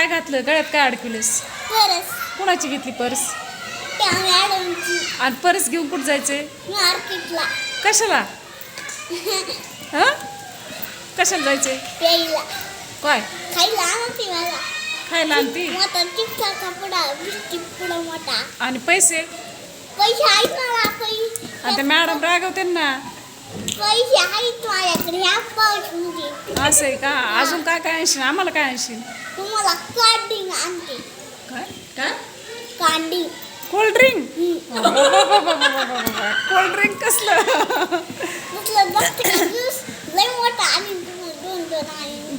काय घातलं? गळ्यात काय अडकवलंस? कुणाची घेतली पर्स? त्या मॅडमची. आणि पर्स घेऊन कुठं जायचंय? मार्केटला. कशाला? हं? कशाला जायचंय? प्यायला. काय? खायला आणते मला. खायला आणती? मोठा चिपचा कपडा बिस्किट पुडा मोठा. आणि पैसे? पैसे आहेत मला पैसे. आणि ते मॅडम रागवते ना. पैसे आहेत माझ्याकडे. असं आहे का? अजून काय काय आणशील? आम्हाला काय आणशील? तुम्हाला कांडिंग आणते. काय? काय? कांडिंग कोल्ड्रिंक कोल्ड्रिंक कसलं?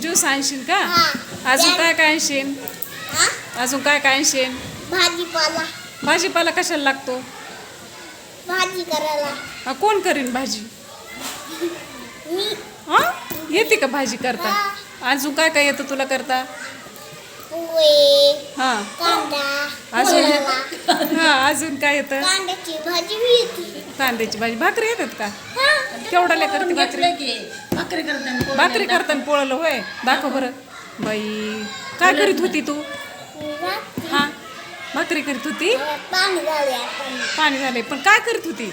ज्यूस आणशील का? अजून काय काय आणशील? अजून काय काय आणशील? भाजीपाला. भाजीपाला कशाला लागतो? भाजी करायला. कोण करीन भाजी? येते का भाजी करता? अजून काय काय येतं तुला करता? हा. अजून. हा अजून काय येतं? कांद्याची भाजी बी येते. कांद्याची भाजी. भाकरी येतात का? हा. केवढ्याला करते भाकरी? भाकरी करताना भाकरी करताना पोळलं होय? दाखव बरं. बाई काय करीत होती तू? हा. भाकरी करीत होती? पाणी झाले पाणी काय करीत होती?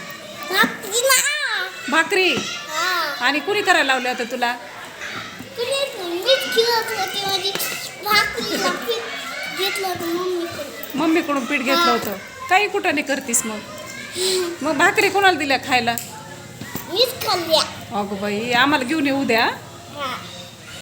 भाकरी? हा. आणि कुणी करायला लावलं होतं तुला? मीच खेळत होती माझी भाकरीला पीठ घेतलं होतं मम्मीकडून. पीठ घेतलं होतं. काही कुठाने करतीस मग. मग भाकरी कोणाला दिल्या खायला? मीच खाल्ल्या. अगं बाई आम्हाला घेऊन येऊ द्या